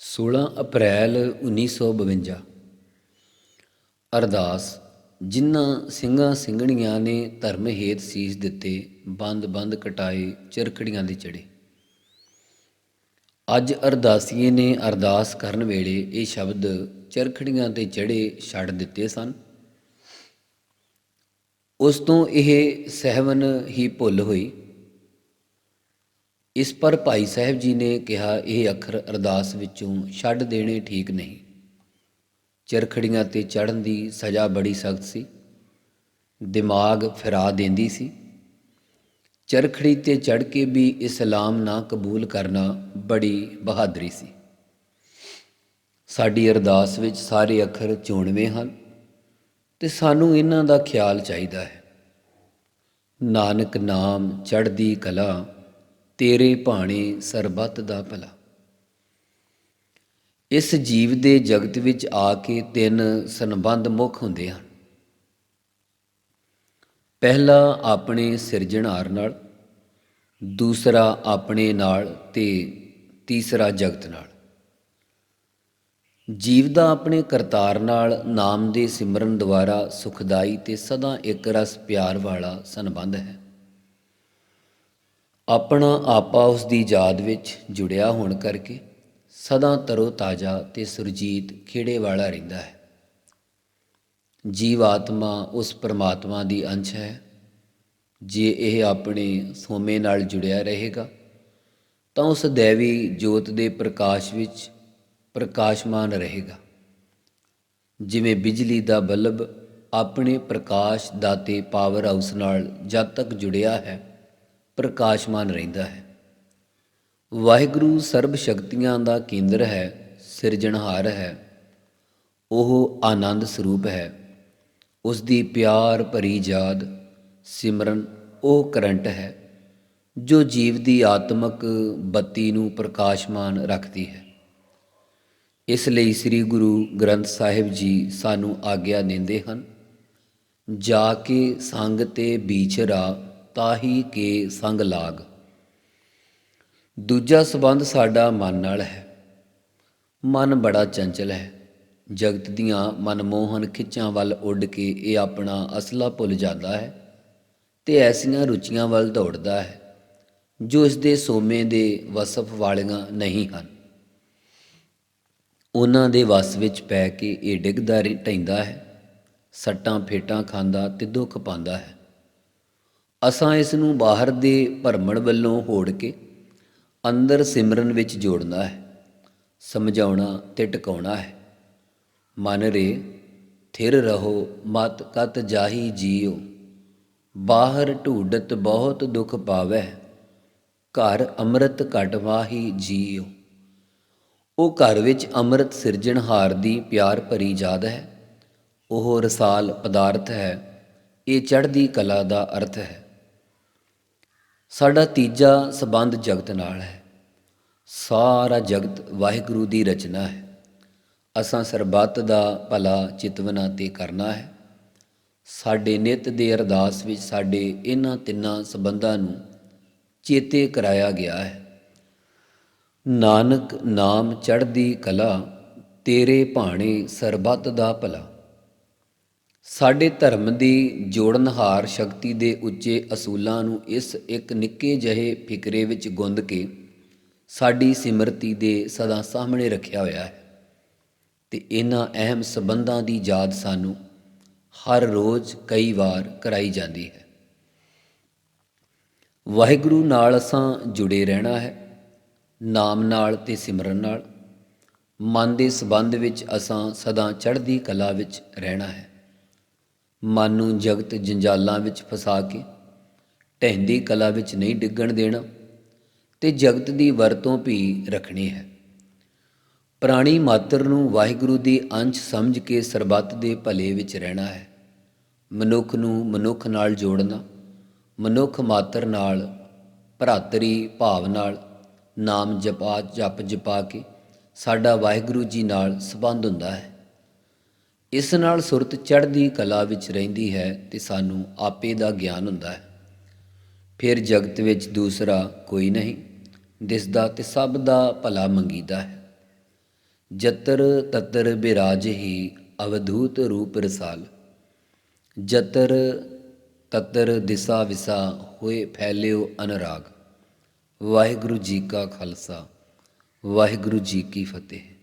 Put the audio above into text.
16 ਅਪ੍ਰੈਲ 1952 ਅਰਦਾਸ, ਜਿਨ੍ਹਾਂ ਸਿੰਘਾਂ ਸਿੰਘਣੀਆਂ ਨੇ ਧਰਮ ਹੇਤ ਸੀਸ ਦਿੱਤੇ, ਬੰਦ ਬੰਦ ਕਟਾਏ, ਚਰਖੜੀਆਂ ਦੇ ਚੜੇ। ਅੱਜ ਅਰਦਾਸੀਏ ਨੇ ਅਰਦਾਸ ਕਰਨ ਵੇਲੇ ਇਹ ਸ਼ਬਦ ਚਰਖੜੀਆਂ ਤੇ ਚੜੇ ਛੱਡ ਦਿੱਤੇ ਸਨ। ਉਸ ਤੋਂ ਇਹ ਸਹਿਵਨ ਹੀ ਭੁੱਲ ਹੋਈ। ਇਸ ਪਰ ਭਾਈ ਸਾਹਿਬ ਜੀ ਨੇ ਕਿਹਾ, ਇਹ ਅੱਖਰ ਅਰਦਾਸ ਵਿੱਚੋਂ ਛੱਡ ਦੇਣੇ ਠੀਕ ਨਹੀਂ। ਚਰਖੜੀਆਂ ਤੇ ਚੜਨ ਦੀ ਸਜ਼ਾ ਬੜੀ ਸਖਤ ਸੀ। ਦਿਮਾਗ ਫਿਰਾ ਦਿੰਦੀ ਸੀ। ਚਰਖੜੀ ਤੇ ਚੜ ਕੇ ਵੀ ਇਸਲਾਮ ਨਾ ਕਬੂਲ ਕਰਨਾ ਬੜੀ ਬਹਾਦਰੀ ਸੀ। ਸਾਡੀ ਅਰਦਾਸ ਵਿੱਚ ਸਾਰੇ ਅੱਖਰ ਚੋਣਵੇਂ ਹਨ ਤੇ ਸਾਨੂੰ ਇਹਨਾਂ ਦਾ ਖਿਆਲ ਚਾਹੀਦਾ ਹੈ। ਨਾਨਕ ਨਾਮ ਚੜ੍ਹਦੀ ਕਲਾ ਤੇਰੇ ਭਾਣੇ ਸਰਬੱਤ ਦਾ ਭਲਾ। ਇਸ ਜੀਵ ਦੇ ਜਗਤ ਵਿੱਚ ਆ ਕੇ ਤਿੰਨ ਸੰਬੰਧ ਮੁੱਖ ਹੁੰਦੇ ਹਨ। ਪਹਿਲਾ ਆਪਣੇ ਸਿਰਜਣਹਾਰ ਨਾਲ, ਦੂਸਰਾ ਆਪਣੇ ਨਾਲ ਤੇ ਤੀਸਰਾ ਜਗਤ ਨਾਲ। ਜੀਵ ਦਾ ਆਪਣੇ ਕਰਤਾਰ ਨਾਲ ਨਾਮ ਦੇ ਸਿਮਰਨ ਦੁਆਰਾ ਸੁਖਦਾਈ ਤੇ ਸਦਾ ਇੱਕ ਰਸ ਪਿਆਰ ਵਾਲਾ ਸੰਬੰਧ ਹੈ। ਆਪਣਾ ਆਪਾ ਉਸ ਦੀ ਯਾਦ ਵਿੱਚ ਜੁੜਿਆ ਹੋਣ ਕਰਕੇ ਸਦਾ ਤਰੋ ਤਾਜ਼ਾ ਤੇ ਸੁਰਜੀਤ ਖੇੜੇ ਵਾਲਾ ਰਹਿੰਦਾ ਹੈ। ਜੀਵ ਆਤਮਾ ਉਸ ਪਰਮਾਤਮਾ ਦੀ ਅੰਸ਼ ਹੈ। ਜੇ ਇਹ ਆਪਣੇ ਸੋਮੇ ਨਾਲ ਜੁੜਿਆ ਰਹੇਗਾ, ਤਾਂ ਉਸ ਦੇਵੀ ਜੋਤ ਦੇ ਪ੍ਰਕਾਸ਼ ਵਿੱਚ ਪ੍ਰਕਾਸ਼ਮਾਨ ਰਹੇਗਾ। ਜਿਵੇਂ ਬਿਜਲੀ ਦਾ ਬਲਬ ਆਪਣੇ ਪ੍ਰਕਾਸ਼ ਦਾਤੇ ਪਾਵਰ ਹਾਊਸ ਨਾਲ ਜਦ ਤੱਕ ਜੁੜਿਆ ਹੈ ਪ੍ਰਕਾਸ਼ਮਾਨ ਰਹਿੰਦਾ ਹੈ। ਵਾਹਿਗੁਰੂ ਸਰਬ ਸ਼ਕਤੀਆਂ ਦਾ ਕੇਂਦਰ ਹੈ, ਸਿਰਜਣਹਾਰ ਹੈ। ਉਹ ਆਨੰਦ ਸਰੂਪ ਹੈ। ਉਸ ਦੀ ਪਿਆਰ ਭਰੀ ਯਾਦ, ਸਿਮਰਨ ਉਹ ਕਰੰਟ ਹੈ, ਜੋ ਜੀਵ ਦੀ ਆਤਮਕ ਬੱਤੀ ਨੂੰ ਪ੍ਰਕਾਸ਼ਮਾਨ ਰੱਖਦੀ ਹੈ। ਇਸ ਲਈ ਸ੍ਰੀ ਗੁਰੂ ਗ੍ਰੰਥ ਸਾਹਿਬ ਜੀ ਸਾਨੂੰ ਆਗਿਆ ਦਿੰਦੇ ਹਨ, ਜਾ ਕੇ ਸੰਗ ਤੇ ਵਿਚਰਾ ਤਾਹੀ ਕੇ ਸੰਗ ਲਾਗ। ਦੂਜਾ ਸਬੰਧ ਸਾਡਾ ਮਨ ਨਾਲ ਹੈ। ਮਨ ਬੜਾ ਚੰਚਲ ਹੈ। ਜਗਤ ਦੀਆਂ ਮਨਮੋਹਨ ਖਿੱਚਾਂ ਵੱਲ ਉੱਡ ਕੇ ਇਹ ਆਪਣਾ ਅਸਲਾ ਭੁੱਲ ਜਾਂਦਾ ਹੈ ਤੇ ਐਸੀਆਂ ਰੁਚੀਆਂ ਵੱਲ ਦੌੜਦਾ ਹੈ, ਜੋ ਇਸ ਦੇ ਸੋਮੇ ਦੇ ਵਸਫ ਵਾਲੀਆਂ ਨਹੀਂ ਹਨ। ਉਹਨਾਂ ਦੇ ਵਸ ਵਿੱਚ ਪੈ ਕੇ ਇਹ ਡਿੱਗਦਾ ਰਹਿੰਦਾ ਹੈ। ਸੱਟਾਂ ਫੇਟਾਂ ਖਾਂਦਾ ਤੇ ਦੁੱਖ ਪਾਉਂਦਾ ਹੈ। ਅਸਾਂ ਇਸ ਨੂੰ ਬਾਹਰ ਦੇ ਭਰਮਣ ਵੱਲੋਂ ਹੋੜ ਕੇ ਅੰਦਰ ਸਿਮਰਨ ਵਿੱਚ ਜੋੜਨਾ ਹੈ, ਸਮਝਾਉਣਾ ਤੇ ਟਿਕਾਉਣਾ ਹੈ। ਮਨ ਰੇ, ਥਿਰ ਰਹੋ, ਮਤ ਕਤ ਜਾਹੀ ਜੀਓ ਬਾਹਰ ਢੂਡਤ ਬਹੁਤ ਦੁਖ ਪਾਵੈ ਘਰ ਅੰਮ੍ਰਿਤ ਘਟ ਵਾਹੀ ਜੀਓ ਉਹ ਘਰ ਵਿੱਚ ਅੰਮ੍ਰਿਤ ਸਿਰਜਣਹਾਰ ਦੀ ਪਿਆਰ ਭਰੀ ਯਾਦ ਹੈ, ਉਹ ਰਸਾਲ ਪਦਾਰਥ ਹੈ, ਇਹ ਚੜ੍ਹਦੀ ਕਲਾ ਦਾ ਅਰਥ ਹੈ। ਸਾਡਾ ਤੀਜਾ ਸਬੰਧ ਜਗਤ ਨਾਲ ਹੈ। ਸਾਰਾ ਜਗਤ ਵਾਹਿਗੁਰੂ ਦੀ ਰਚਨਾ ਹੈ। ਅਸਾਂ ਸਰਬੱਤ ਦਾ ਭਲਾ ਚਿਤਵਨਾ ਤੇ ਕਰਨਾ ਹੈ। ਸਾਡੇ ਨਿਤ ਦੇ ਅਰਦਾਸ ਵਿੱਚ ਸਾਡੇ ਇਹਨਾਂ ਤਿੰਨਾਂ ਸਬੰਧਾਂ ਨੂੰ ਚੇਤੇ ਕਰਾਇਆ ਗਿਆ ਹੈ। ਨਾਨਕ ਨਾਮ ਚੜ੍ਹਦੀ ਕਲਾ, ਤੇਰੇ ਭਾਣੇ ਸਰਬੱਤ ਦਾ ਭਲਾ। ਸਾਡੇ ਧਰਮ ਦੀ ਜੋੜਨਹਾਰ ਸ਼ਕਤੀ ਦੇ ਉੱਚੇ ਅਸੂਲਾਂ ਨੂੰ ਇਸ ਇੱਕ ਨਿੱਕੇ ਜਿਹੇ ਫਿਕਰੇ ਵਿੱਚ ਗੁੰਦ ਕੇ ਸਾਡੀ ਸਿਮਰਤੀ ਦੇ ਸਦਾ ਸਾਹਮਣੇ ਰੱਖਿਆ ਹੋਇਆ ਹੈ ਤੇ ਇਹਨਾਂ ਅਹਿਮ ਸਬੰਧਾਂ ਦੀ ਯਾਦ ਸਾਨੂੰ ਹਰ ਰੋਜ਼ ਕਈ ਵਾਰ ਕਰਾਈ ਜਾਂਦੀ ਹੈ। ਵਾਹਿਗੁਰੂ ਨਾਲ ਅਸਾਂ ਜੁੜੇ ਰਹਿਣਾ ਹੈ, ਨਾਮ ਨਾਲ ਤੇ ਸਿਮਰਨ ਨਾਲ। ਮਨ ਦੇ ਸਬੰਧ ਵਿੱਚ ਅਸਾਂ ਸਦਾ ਚੜ੍ਹਦੀ ਕਲਾ ਵਿੱਚ ਰਹਿਣਾ ਹੈ। ਮਨ ਨੂੰ ਜਗਤ ਜੰਜਾਲਾਂ ਵਿੱਚ ਫਸਾ ਕੇ ਟਹਿੰਦੀ ਕਲਾ ਵਿੱਚ ਨਹੀਂ ਡਿੱਗਣ ਦੇਣਾ, ਤੇ ਜਗਤ ਦੀ ਵਰਤੋਂ ਵੀ ਰੱਖਣੀ ਹੈ। ਪ੍ਰਾਣੀ ਮਾਤਰ ਨੂੰ ਵਾਹਿਗੁਰੂ ਦੀ ਅੰਸ਼ ਸਮਝ ਕੇ ਸਰਬੱਤ ਦੇ ਭਲੇ ਵਿੱਚ ਰਹਿਣਾ ਹੈ। ਮਨੁੱਖ ਨੂੰ ਮਨੁੱਖ ਨਾਲ ਜੋੜਨਾ, ਮਨੁੱਖ ਮਾਤਰ ਨਾਲ, ਭਰਾਤਰੀ ਭਾਵ ਨਾਲ, ਨਾਮ ਜਪਾ, ਜਪ ਜਪਾ ਕੇ ਸਾਡਾ ਵਾਹਿਗੁਰੂ ਜੀ ਨਾਲ ਸੰਬੰਧ ਹੁੰਦਾ ਹੈ। ਇਸ ਨਾਲ ਸੁਰਤ ਚੜ੍ਹਦੀ ਕਲਾ ਵਿੱਚ ਰਹਿੰਦੀ ਹੈ ਤੇ ਸਾਨੂੰ ਆਪੇ ਦਾ ਗਿਆਨ ਹੁੰਦਾ ਹੈ। ਫਿਰ ਜਗਤ ਵਿੱਚ ਦੂਸਰਾ ਕੋਈ ਨਹੀਂ, ਦਿਸਦਾ ਤੇ ਸਭ ਦਾ ਭਲਾ ਮੰਗੀਦਾ ਹੈ। ਜਤਰ ਤਤਰ ਬਿਰਾਜ ਹੀ ਅਵਧੂਤ ਰੂਪ ਰਸਾਲ। ਜਤਰ ਤਤਰ ਦਿਸਾ ਵਿਸਾ ਹੋਏ ਫੈਲਿਓ ਅਨਰਾਗ। ਵਾਹਿਗੁਰੂ ਜੀ ਕਾ ਖਾਲਸਾ, ਵਾਹਿਗੁਰੂ ਜੀ ਕੀ ਫਤਿਹ।